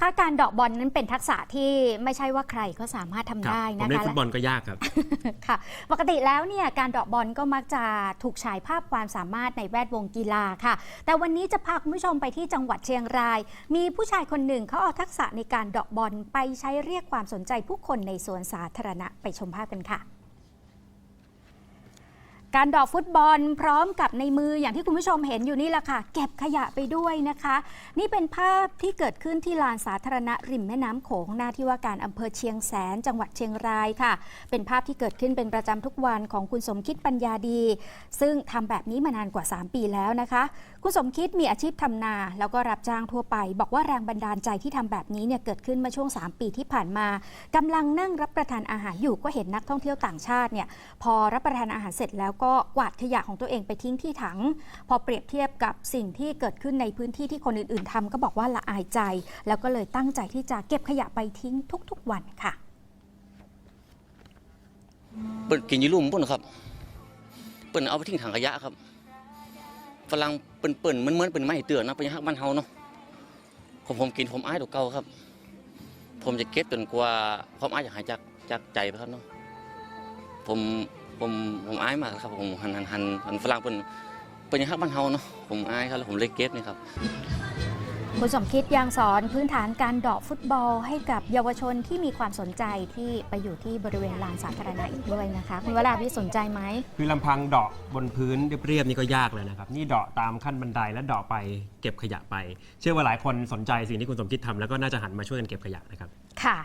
คะการเดาะบอลนั้นเป็นทักษะที่ไม่ใช่ว่าใครก็สามารถทำครับได้ผมนะเล่นคะฟุตบอลก็ยากครับค่ะ ปกติแล้วเนี่ยการเดาะบอลก็มักจะถูกฉายภาพความสามารถในแวดวงกีฬาค่ะ แต่วันนี้จะพาคุณผู้ชมไปที่จังหวัดเชียงราย มีผู้ชายคนหนึ่งเขาเอาทักษะในการเดาะบอลไปใช้เรียกความสนใจผู้คนในสวนสาธารณะไปชมภาพกันค่ะ การดอกฟุตบอลพร้อมกับในมืออย่างที่คุณผู้ชมเห็นอยู่นี่แหละค่ะ เก็บขยะไปด้วยนะคะ นี่เป็นภาพที่เกิดขึ้นที่ลานสาธารณะริมแม่น้ำโขงหน้าที่ว่าการอำเภอเชียงแสน จังหวัดเชียงรายค่ะ เป็นภาพที่เกิดขึ้นเป็นประจำทุกวันของคุณสมคิดปัญญาดี ซึ่งทำแบบนี้มานานกว่า 3 ปีแล้วนะคะ คุณสมคิดมีอาชีพทำนา แล้วก็รับจ้างทั่วไป บอกว่าแรงบันดาลใจที่ทำแบบนี้เนี่ยเกิดขึ้นมาช่วง 3 ปีที่ผ่านมากำลังนั่งรับประทานอาหารอยู่ก็เห็นนักท่องเที่ยวต่างชาติเนี่ยพอรับประทานอาหารเสร็จแล้วก็กวาดขยะของตัวเองไปทิ้งที่ถัง พอเปรียบเทียบกับสิ่งที่เกิดขึ้นในพื้นที่ที่คนอื่นๆทำก็บอกว่าละอายใจ แล้วก็เลยตั้งใจที่จะเก็บขยะไปทิ้งทุกๆวันค่ะเปิดกินยี่ลุ่มปุ่นครับ เปิ่นเอาไปทิ้งถังขยะครับฝรั่งเปิ่นเปิ่นมันเหมือนเป็นไม้เตือนนะเป็นฮักบ้านเฮาเนาะผมผมกินผมอายตัวเก่าครับ ผมจะเก็บจนกว่าความอายจะหายจากจากใจไปครับเนาะผม ผมผมอายมากครับผมหันหันหันหันฝรั่งเปิ่นเป็นฮักบ้านเฮาเนาะผมอายครับแล้วผมเลยเก็บนี่ครับ คุณสมคิดยังสอนพื้นฐานการเดาะฟุตบอลให้กับเยาวชนที่มีความสนใจที่ไปอยู่ที่บริเวณลานสาธารณะอีกด้วยนะคะ คุณวราพี่สนใจไหม คือลำพังเดาะบนพื้นเรียบๆนี่ก็ยากเลยนะครับ นี่เดาะตามขั้นบันไดและเดาะไปเก็บขยะไป เชื่อว่าหลายคนสนใจสิ่งที่คุณสมคิดทำแล้วก็น่าจะหันมาช่วยกันเก็บขยะนะครับ ค่ะ